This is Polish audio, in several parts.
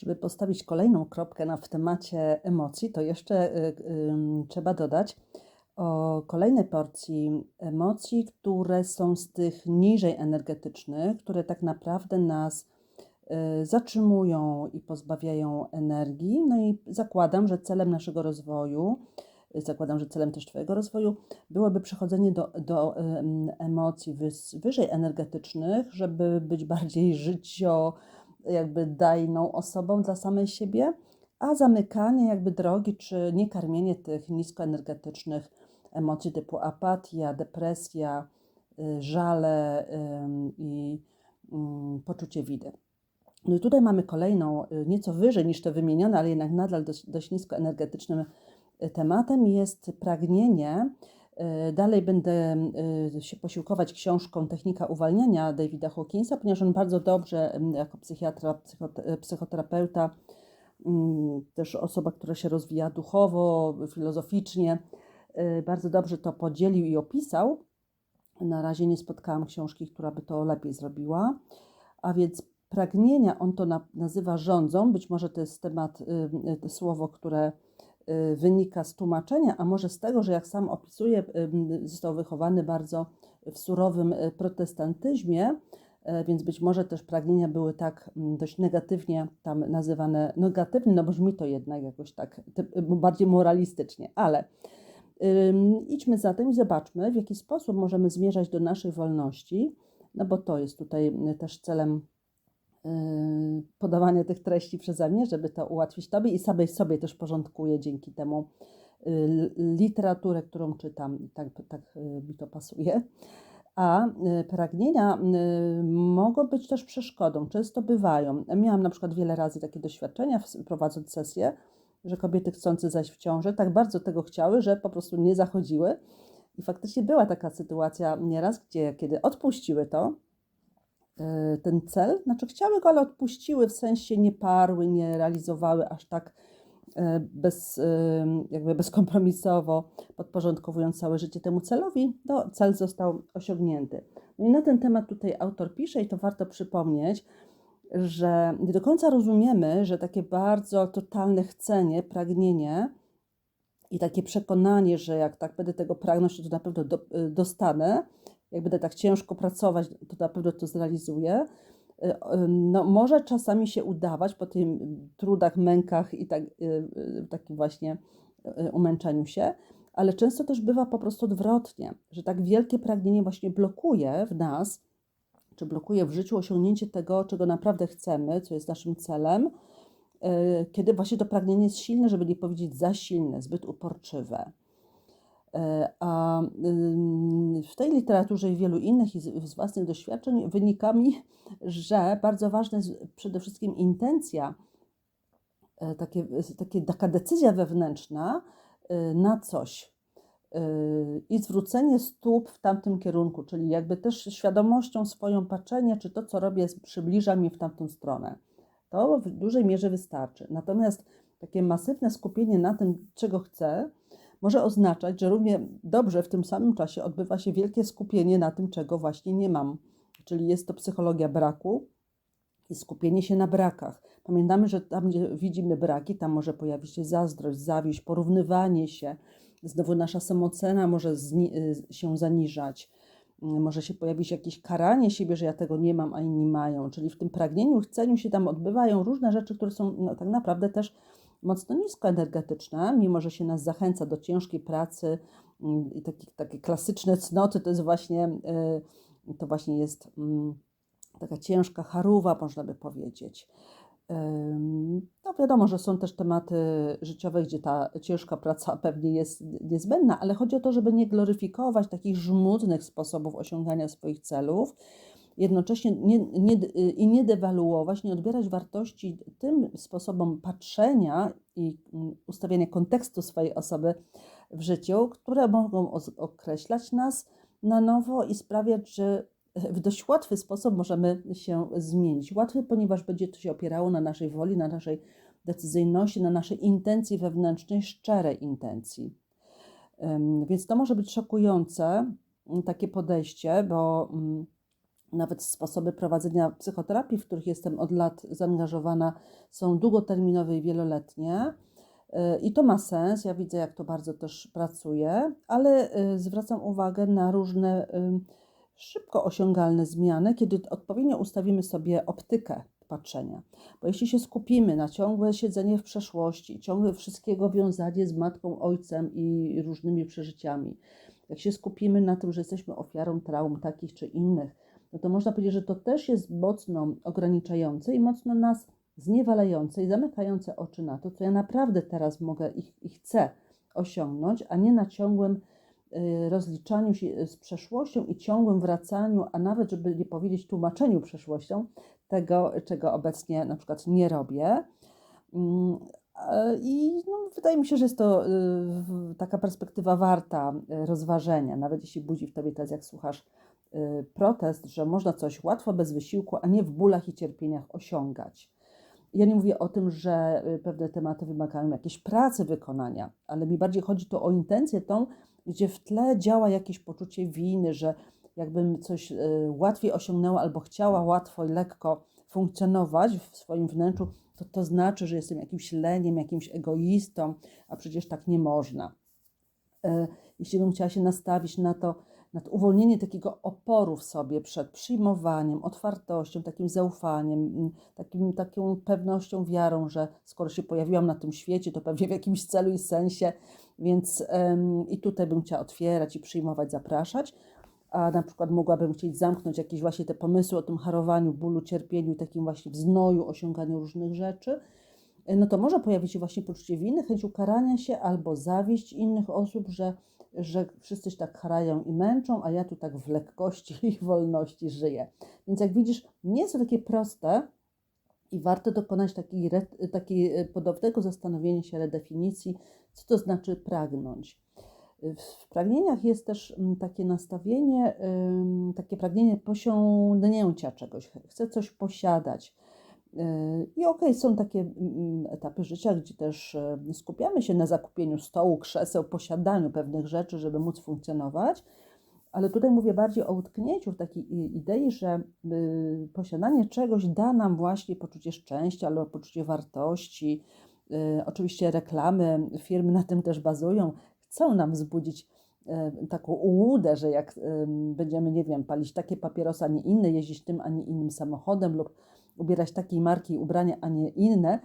Żeby postawić kolejną kropkę na, w temacie emocji, to jeszcze y, y, trzeba dodać o kolejnej porcji emocji, które są z tych niżej energetycznych, które tak naprawdę nas y, zatrzymują i pozbawiają energii. No i zakładam, że celem naszego rozwoju, zakładam, że celem też Twojego rozwoju byłoby przechodzenie do, do emocji wyżej energetycznych, żeby być bardziej życio jakby dajną osobą dla samej siebie, a zamykanie jakby drogi, czy niekarmienie tych niskoenergetycznych emocji typu apatia, depresja, y, żale i mm, poczucie widy. No i tutaj mamy kolejną, y, nieco wyżej niż te wymienione, ale jednak nadal dość, dość niskoenergetycznym y, tematem jest pragnienie. Dalej będę się posiłkować książką Technika uwalniania Davida Hawkinsa, ponieważ on bardzo dobrze, jako psychiatra, psychoterapeuta, mm, też osoba, która się rozwija duchowo, filozoficznie, bardzo dobrze to podzielił i opisał. Na razie nie spotkałam książki, która by to lepiej zrobiła. A więc pragnienia on to nazywa rządzą. Być może to jest temat, to słowo, które wynika z tłumaczenia, a może z tego, że jak sam opisuje, został wychowany bardzo w surowym protestantyzmie, więc być może też pragnienia były tak dość negatywnie tam nazywane, negatywnie, no brzmi to jednak jakoś tak bardziej moralistycznie, ale Idźmy zatem i zobaczmy, w jaki sposób możemy zmierzać do naszej wolności, no bo to jest tutaj też celem podawania tych treści przeze mnie, żeby to ułatwić Tobie i samej sobie też porządkuję dzięki temu y, literaturę, którą czytam. Tak, tak y, mi to pasuje. A y, pragnienia mogą być też przeszkodą, często bywają. Miałam na przykład wiele razy takie doświadczenia, prowadząc sesje, że kobiety chcące zajść w ciążę tak bardzo tego chciały, że po prostu nie zachodziły. I faktycznie była taka sytuacja nieraz, gdzie kiedy odpuściły to, ten cel, znaczy chciały go, ale odpuściły, w sensie nie parły, nie realizowały aż tak e, bez, e, jakby bezkompromisowo, podporządkowując całe życie temu celowi, no, cel został osiągnięty. No i na ten temat tutaj autor pisze i to warto przypomnieć, że nie do końca rozumiemy, że takie bardzo totalne chcenie, pragnienie i takie przekonanie, że jak tak będę tego pragnąć, to na pewno do, dostanę, jak będę tak ciężko pracować, to na pewno to zrealizuję. Y, y, no, może czasami się udawać po tym trudach, mękach i tak, takim właśnie umęczeniu się, ale często też bywa po prostu odwrotnie, że tak wielkie pragnienie właśnie blokuje w nas czy blokuje w życiu osiągnięcie tego, czego naprawdę chcemy, co jest naszym celem, kiedy właśnie to pragnienie jest silne, żeby nie powiedzieć za silne, zbyt uporczywe. E, a w tej literaturze i wielu innych i z własnych doświadczeń wynika mi, że bardzo ważna jest przede wszystkim intencja, e, takie, takie, taka decyzja wewnętrzna na coś, i zwrócenie stóp w tamtym kierunku, czyli jakby też świadomością swoją patrzenie, czy to, co robię, przybliża mnie w tamtą stronę. To w dużej mierze wystarczy. Natomiast takie masywne skupienie na tym, czego chcę, może oznaczać, że równie dobrze w tym samym czasie odbywa się wielkie skupienie na tym, czego właśnie nie mam. Czyli jest to psychologia braku i skupienie się na brakach. Pamiętamy, że tam, gdzie widzimy braki, tam może pojawić się zazdrość, zawiść, porównywanie się, Znowu nasza samoocena może y, się zaniżać, mm, może się pojawić jakieś karanie siebie, że ja tego nie mam, a inni mają. Czyli w tym pragnieniu, chceniu się tam odbywają różne rzeczy, które są no, tak naprawdę też mocno niskoenergetyczne, mimo że się nas zachęca do ciężkiej pracy mm, i takie, takie klasyczne cnoty, to jest właśnie, y, to właśnie jest mm, taka ciężka charuwa, można by powiedzieć. No wiadomo, że są też tematy życiowe, gdzie ta ciężka praca pewnie jest niezbędna, ale chodzi o to, żeby nie gloryfikować takich żmudnych sposobów osiągania swoich celów, jednocześnie nie, nie, i nie dewaluować, nie odbierać wartości tym sposobom patrzenia i mm, ustawiania kontekstu swojej osoby w życiu, które mogą określać nas na nowo i sprawiać, że w dość łatwy sposób możemy się zmienić. Łatwy, ponieważ będzie to się opierało na naszej woli, na naszej decyzyjności, na naszej intencji wewnętrznej, szczerej intencji. Więc to może być szokujące, takie podejście, bo nawet sposoby prowadzenia psychoterapii, w których jestem od lat zaangażowana, są długoterminowe i wieloletnie. I to ma sens, ja widzę, jak to bardzo też pracuje, ale zwracam uwagę na różne szybko osiągalne zmiany, kiedy odpowiednio ustawimy sobie optykę patrzenia. Bo jeśli się skupimy na ciągłe siedzenie w przeszłości, ciągłe wszystkiego wiązanie z matką, ojcem i różnymi przeżyciami, jak się skupimy na tym, że jesteśmy ofiarą traum takich czy innych, no to można powiedzieć, że to też jest mocno ograniczające i mocno nas zniewalające i zamykające oczy na to, co ja naprawdę teraz mogę i, i chcę osiągnąć, a nie na ciągłym y, rozliczaniu się z przeszłością i ciągłym wracaniu, a nawet, żeby nie powiedzieć tłumaczeniu przeszłością tego, czego obecnie na przykład nie robię. Mm, I no, wydaje mi się, że jest to y, taka perspektywa warta y, rozważenia, nawet jeśli budzi w tobie teraz, jak słuchasz protest, że można coś łatwo, bez wysiłku, a nie w bólach i cierpieniach osiągać. Ja nie mówię o tym, że y, pewne tematy wymagają jakiejś pracy wykonania, ale mi bardziej chodzi tu o intencję tą, gdzie w tle działa jakieś poczucie winy, że jakbym coś y, łatwiej osiągnęła albo chciała łatwo i lekko funkcjonować w swoim wnętrzu, to to znaczy, że jestem jakimś leniem, jakimś egoistą, a przecież tak nie można. Y, jeśli bym chciała się nastawić na to, nad uwolnienie takiego oporu w sobie przed przyjmowaniem, otwartością, takim zaufaniem, mm, takim, taką pewnością, wiarą, że skoro się pojawiłam na tym świecie, to pewnie w jakimś celu i sensie, więc um, i tutaj bym chciała otwierać i przyjmować, zapraszać. A na przykład mogłabym chcieć zamknąć jakieś właśnie te pomysły o tym harowaniu, bólu, cierpieniu, takim właśnie wznoju, osiąganiu różnych rzeczy no to może pojawić się właśnie poczucie winy, chęć ukarania się albo zawiść innych osób, że że wszyscy się tak harają i męczą, a ja tu tak w lekkości i wolności żyję. Więc jak widzisz, nie jest to takie proste i warto dokonać takiej e, podobnego zastanowienia się, redefinicji, co to znaczy pragnąć. W pragnieniach jest też takie nastawienie, takie pragnienie posiągnięcia czegoś. Chcę coś posiadać i okej, okay, są takie mm, mm, etapy życia, gdzie też e, skupiamy się na zakupieniu stołu, krzeseł, posiadaniu pewnych rzeczy, żeby móc funkcjonować, ale tutaj mówię bardziej o utknięciu w takiej idei, że y, posiadanie czegoś da nam właśnie poczucie szczęścia albo poczucie wartości. Y, oczywiście reklamy, firmy na tym też bazują, chcą nam wzbudzić e, taką ułudę, że jak będziemy, nie wiem, palić takie papierosy, a nie inne, jeździć tym, a nie innym samochodem lub ubierać takiej marki ubrania, a nie inne,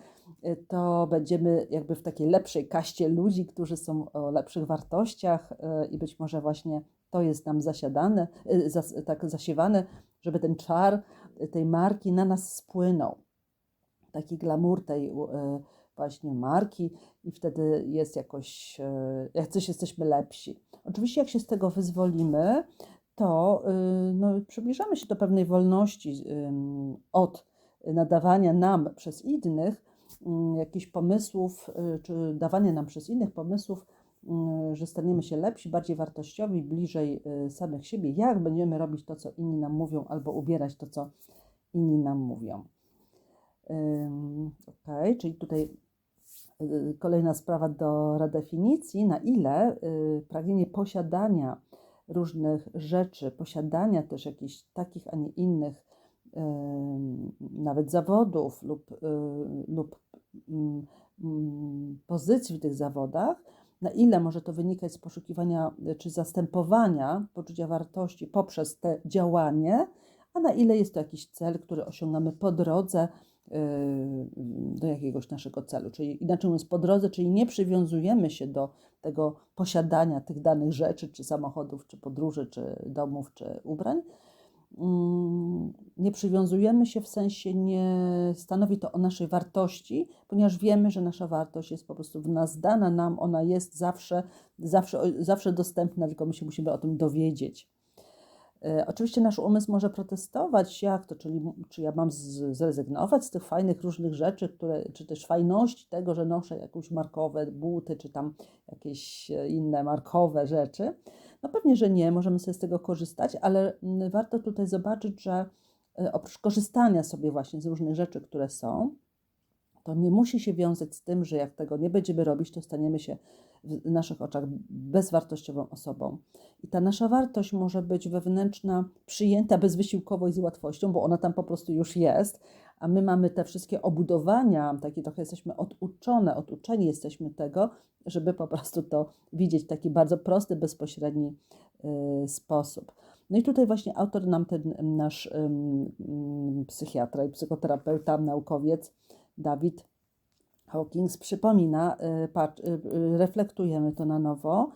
y, to będziemy jakby w takiej lepszej kaście ludzi, którzy są o lepszych wartościach y, i być może właśnie to jest nam zasiadane, y, tak zasiewane, żeby ten czar tej marki na nas spłynął. Taki glamour tej właśnie marki i wtedy jest jakoś, jak coś jesteśmy lepsi. Oczywiście jak się z tego wyzwolimy, to no, przybliżamy się do pewnej wolności od nadawania nam przez innych mm, jakichś pomysłów, y, czy dawania nam przez innych pomysłów, mm, że staniemy się lepsi, bardziej wartościowi, bliżej y, samych siebie, jak będziemy robić to, co inni nam mówią, albo ubierać to, co inni nam mówią. Ok, czyli tutaj y, kolejna sprawa do redefinicji, na ile pragnienie posiadania różnych rzeczy, posiadania też jakichś takich, a nie innych nawet zawodów lub, y, lub mm, mm, pozycji w tych zawodach, na ile może to wynikać z poszukiwania czy zastępowania poczucia wartości poprzez te działanie, a na ile jest to jakiś cel, który osiągamy po drodze y, do jakiegoś naszego celu. Czyli inaczej mówiąc, po drodze, czyli nie przywiązujemy się do tego posiadania tych danych rzeczy, czy samochodów, czy podróży, czy domów, czy ubrań, nie przywiązujemy się w sensie, nie stanowi to o naszej wartości, ponieważ wiemy, że nasza wartość jest po prostu w nas dana nam, ona jest zawsze, zawsze, zawsze dostępna, tylko my się musimy o tym dowiedzieć. E, oczywiście nasz umysł może protestować, jak to, czyli czy ja mam zrezygnować z tych fajnych różnych rzeczy, które, czy też fajności tego, że noszę jakieś markowe buty, czy tam jakieś inne markowe rzeczy. No pewnie, że nie, możemy sobie z tego korzystać, ale mm, warto tutaj zobaczyć, że e, oprócz korzystania sobie właśnie z różnych rzeczy, które są, to nie musi się wiązać z tym, że jak tego nie będziemy robić, to staniemy się w naszych oczach bezwartościową osobą. I ta nasza wartość może być wewnętrzna, przyjęta bezwysiłkowo i z łatwością, bo ona tam po prostu już jest, a my mamy te wszystkie obudowania, takie trochę jesteśmy oduczone, oduczeni jesteśmy tego, żeby po prostu to widzieć w taki bardzo prosty, bezpośredni y, sposób. No i tutaj właśnie autor nam, ten nasz psychiatra i psychoterapeuta, naukowiec Dawid Hawkins przypomina, y, y, reflektujemy to na nowo,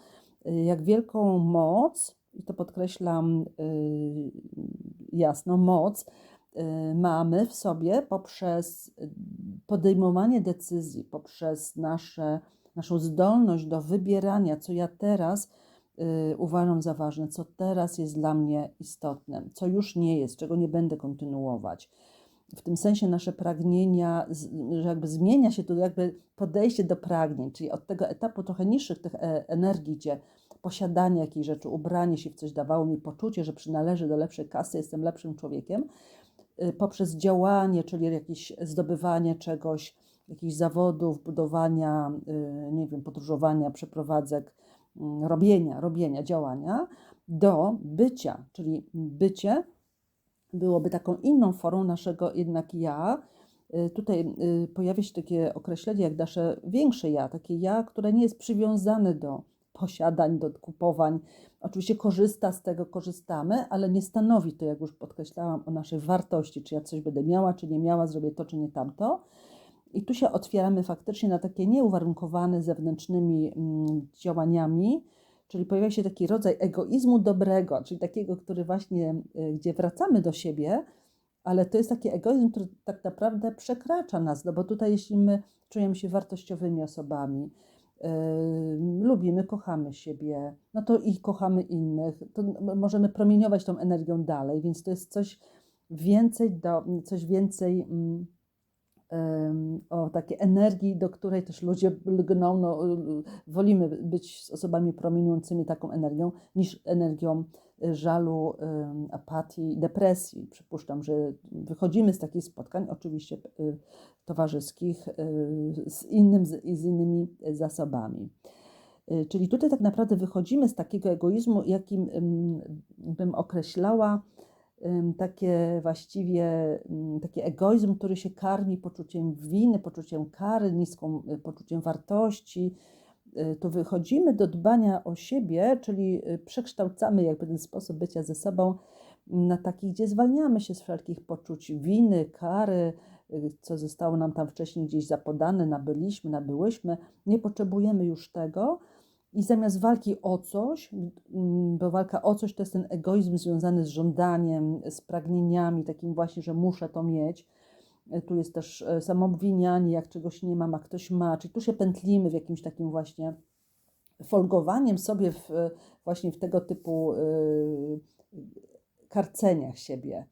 jak wielką moc, i to podkreślam jasno, moc mamy w sobie poprzez podejmowanie decyzji, poprzez nasze, naszą zdolność do wybierania, co ja teraz Y, uważam za ważne, co teraz jest dla mnie istotne, co już nie jest, czego nie będę kontynuować. W tym sensie nasze pragnienia, że jakby zmienia się to jakby podejście do pragnień, czyli od tego etapu trochę niższych tych e, energii, gdzie posiadanie jakiejś rzeczy, ubranie się w coś dawało mi poczucie, że przynależy do lepszej kasy, jestem lepszym człowiekiem, y, poprzez działanie, czyli jakieś zdobywanie czegoś, jakichś zawodów, budowania, y, nie wiem, podróżowania, przeprowadzek, Mm, robienia, robienia, działania do bycia, czyli bycie byłoby taką inną formą naszego jednak ja. Y, tutaj y, pojawia się takie określenie jak nasze większe ja, takie ja, które nie jest przywiązane do posiadań, do kupowań. Oczywiście korzysta z tego, korzystamy, ale nie stanowi to, jak już podkreślałam, o naszej wartości, czy ja coś będę miała, czy nie miała, zrobię to, czy nie tamto. I tu się otwieramy faktycznie na takie nieuwarunkowane zewnętrznymi mm, działaniami, czyli pojawia się taki rodzaj egoizmu dobrego, czyli takiego, który właśnie, y, gdzie wracamy do siebie, ale to jest taki egoizm, który tak naprawdę przekracza nas, no bo tutaj jeśli my czujemy się wartościowymi osobami, lubimy, kochamy siebie, no to i kochamy innych, to możemy promieniować tą energią dalej, więc to jest coś więcej, do, coś więcej... Yy, o takiej energii, do której też ludzie lgną. No, wolimy być z osobami promieniującymi taką energią niż energią y, żalu, apatii, depresji. Przypuszczam, że wychodzimy z takich spotkań, oczywiście y, towarzyskich, y, z, innym, z innymi zasobami. Czyli tutaj tak naprawdę wychodzimy z takiego egoizmu, jakim bym określała takie właściwie taki egoizm, który się karmi poczuciem winy, poczuciem kary, niską y, poczuciem wartości. Y, to wychodzimy do dbania o siebie, czyli y, przekształcamy jakby ten sposób bycia ze sobą na taki, gdzie zwalniamy się z wszelkich poczuć winy, kary, co zostało nam tam wcześniej gdzieś zapodane, nabyliśmy, nabyłyśmy. Nie potrzebujemy już tego, i zamiast walki o coś, bo walka o coś to jest ten egoizm związany z żądaniem, z pragnieniami, takim właśnie, że muszę to mieć. E, tu jest też e, samoobwinianie, jak czegoś nie mam, a ktoś ma. Czyli tu się pętlimy w jakimś takim właśnie folgowaniem sobie w, właśnie w tego typu yy, karceniach siebie.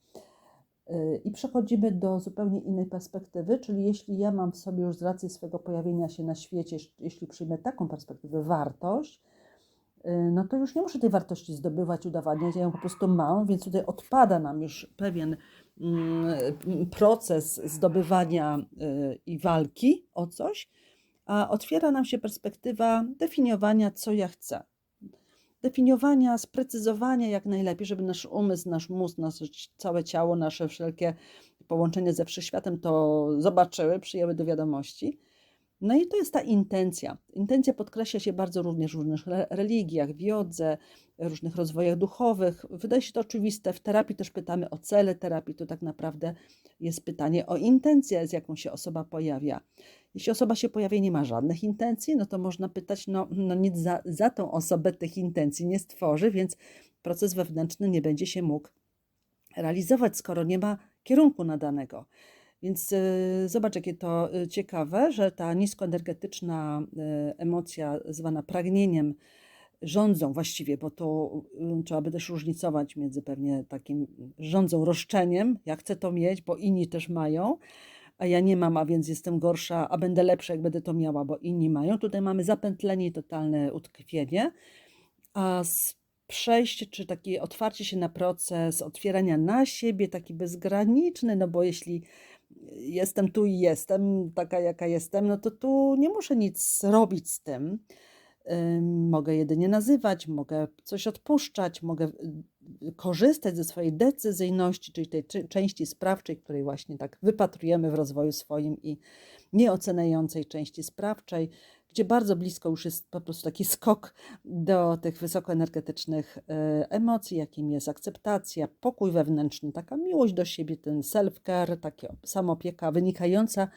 I przechodzimy do zupełnie innej perspektywy, czyli jeśli ja mam w sobie już z racji swego pojawienia się na świecie, jeśli przyjmę taką perspektywę, wartość, no to już nie muszę tej wartości zdobywać, udowadniać, ja ją po prostu mam, więc tutaj odpada nam już pewien proces zdobywania y, i walki o coś, a otwiera nam się perspektywa definiowania, co ja chcę definiowania, sprecyzowania jak najlepiej, żeby nasz umysł, nasz mózg, nasze całe ciało, nasze wszelkie połączenia ze wszechświatem to zobaczyły, przyjęły do wiadomości. No i to jest ta intencja. Intencja podkreśla się bardzo również w różnych religiach, w jodze, różnych rozwojach duchowych. Wydaje się to oczywiste. W terapii też pytamy o cele terapii. To tak naprawdę jest pytanie o intencję, z jaką się osoba pojawia. Jeśli osoba się pojawia i nie ma żadnych intencji, no to można pytać, no, no nic za, za tą osobę tych intencji nie stworzy, więc proces wewnętrzny nie będzie się mógł realizować, skoro nie ma kierunku nadanego. Więc y, zobacz, jakie to y, ciekawe, że ta niskoenergetyczna y, emocja zwana pragnieniem rządzą właściwie, bo to trzeba by też różnicować między pewnie takim rządzą roszczeniem, ja chcę to mieć, bo inni też mają, a ja nie mam, a więc jestem gorsza, a będę lepsza, jak będę to miała, bo inni mają. Tutaj mamy zapętlenie i totalne utkwienie, a przejście, czy takie otwarcie się na proces otwierania na siebie, taki bezgraniczny, no bo jeśli jestem tu i jestem, taka jaka jestem, no to tu nie muszę nic robić z tym. ym, mogę jedynie nazywać, mogę coś odpuszczać, mogę y, korzystać ze swojej decyzyjności, czyli tej części sprawczej, której właśnie tak wypatrujemy w rozwoju swoim i nieoceniającej części sprawczej, gdzie bardzo blisko już jest po prostu taki skok do tych wysokoenergetycznych y, emocji, jakim jest akceptacja, pokój wewnętrzny, taka miłość do siebie, ten self-care, taka samopieka wynikająca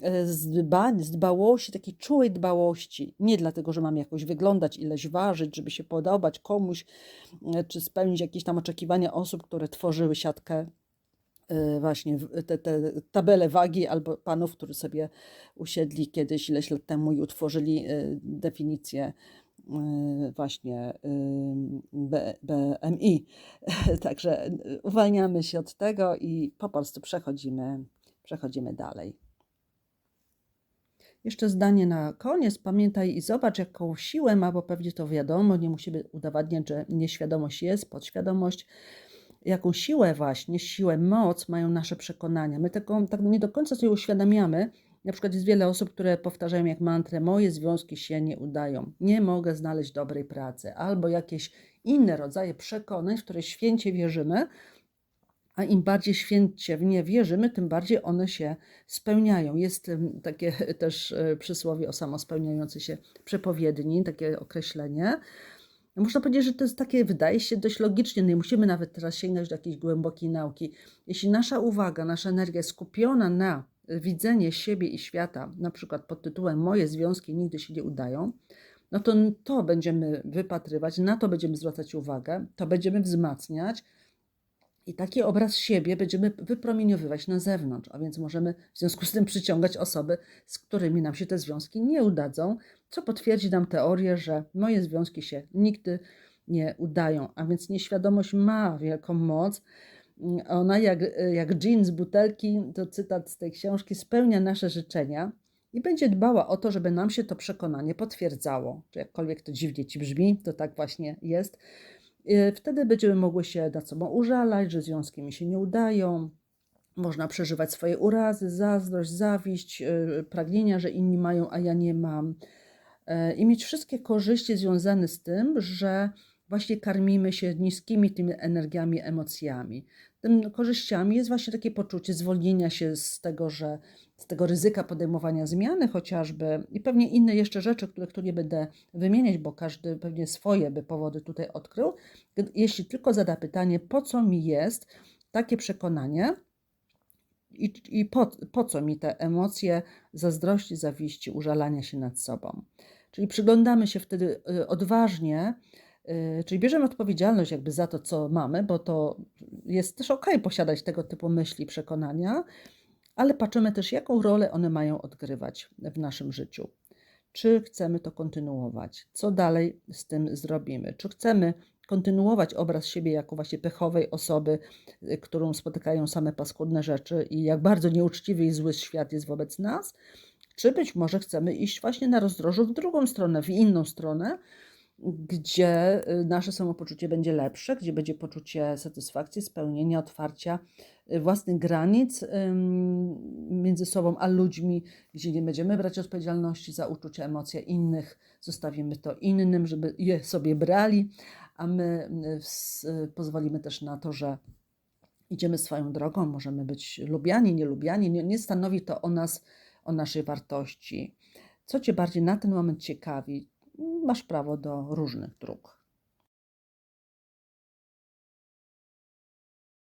e, z, dbań, z dbałości, takiej czułej dbałości. Nie dlatego, że mam jakoś wyglądać, ileś ważyć, żeby się podobać komuś, e, czy spełnić jakieś tam oczekiwania osób, które tworzyły siatkę właśnie w- te, te tabele wagi albo panów, którzy sobie usiedli kiedyś ileś lat temu i utworzyli e, definicję e, właśnie e, BMI. Także e, uwalniamy się od tego i po prostu przechodzimy, przechodzimy dalej. Jeszcze zdanie na koniec. Pamiętaj i zobacz, jaką siłę ma, bo pewnie to wiadomo, nie musimy udowadniać, że nieświadomość jest, podświadomość. Jaką siłę właśnie, siłę, moc mają nasze przekonania. My tego tak nie do końca sobie uświadamiamy. Na przykład jest wiele osób, które powtarzają jak mantrę, moje związki się nie udają, nie mogę znaleźć dobrej pracy, albo jakieś inne rodzaje przekonań, w które święcie wierzymy, a im bardziej święcie w nie wierzymy, tym bardziej one się spełniają. Jest takie też e, przysłowie o samospełniającej się przepowiedni, takie określenie. Można powiedzieć, że to jest takie, wydaje się dość logicznie, nie musimy nawet teraz sięgnąć do jakiejś głębokiej nauki. Jeśli nasza uwaga, nasza energia jest skupiona na widzenie siebie i świata, na przykład pod tytułem Moje związki nigdy się nie udają, no to to będziemy wypatrywać, na to będziemy zwracać uwagę, to będziemy wzmacniać, i taki obraz siebie będziemy wypromieniowywać na zewnątrz, a więc możemy w związku z tym przyciągać osoby, z którymi nam się te związki nie udadzą, co potwierdzi nam teorię, że moje związki się nigdy nie udają. A więc nieświadomość ma wielką moc. Ona, jak, jak dżin z butelki, to cytat z tej książki, spełnia nasze życzenia i będzie dbała o to, żeby nam się to przekonanie potwierdzało. Czy jakkolwiek to dziwnie ci brzmi, to tak właśnie jest. Y, Wtedy będziemy mogły się nad sobą użalać, że związki mi się nie udają. Można przeżywać swoje urazy, zazdrość, zawiść, y, pragnienia, że inni mają, a ja nie mam. E, I mieć wszystkie korzyści związane z tym, że właśnie karmimy się niskimi tymi energiami, emocjami. Tym korzyściami jest właśnie takie poczucie zwolnienia się z tego, że z tego ryzyka podejmowania zmiany chociażby i pewnie inne jeszcze rzeczy, których tu nie będę wymieniać, bo każdy pewnie swoje by powody tutaj odkrył. Jeśli tylko zada pytanie, po co mi jest takie przekonanie i, i po, po co mi te emocje zazdrości, zawiści, użalania się nad sobą. Czyli przyglądamy się wtedy y, odważnie, y, czyli bierzemy odpowiedzialność jakby za to, co mamy, bo to jest też ok posiadać tego typu myśli, przekonania, ale patrzymy też, jaką rolę one mają odgrywać w naszym życiu. Czy chcemy to kontynuować? Co dalej z tym zrobimy? Czy chcemy kontynuować obraz siebie jako właśnie pechowej osoby, y, którą spotykają same paskudne rzeczy i jak bardzo nieuczciwy i zły świat jest wobec nas? Czy być może chcemy iść właśnie na rozdrożu w drugą stronę, w inną stronę, gdzie y, nasze samopoczucie będzie lepsze, gdzie będzie poczucie satysfakcji, spełnienia, otwarcia y, własnych granic między sobą a ludźmi, gdzie nie będziemy brać odpowiedzialności za uczucia, emocje innych, zostawimy to innym, żeby je sobie brali, a my y, pozwolimy też na to, że idziemy swoją drogą, możemy być lubiani, nielubiani, nie, nie stanowi to o nas, o naszej wartości. Co Cię bardziej na ten moment ciekawi? Masz prawo do różnych dróg.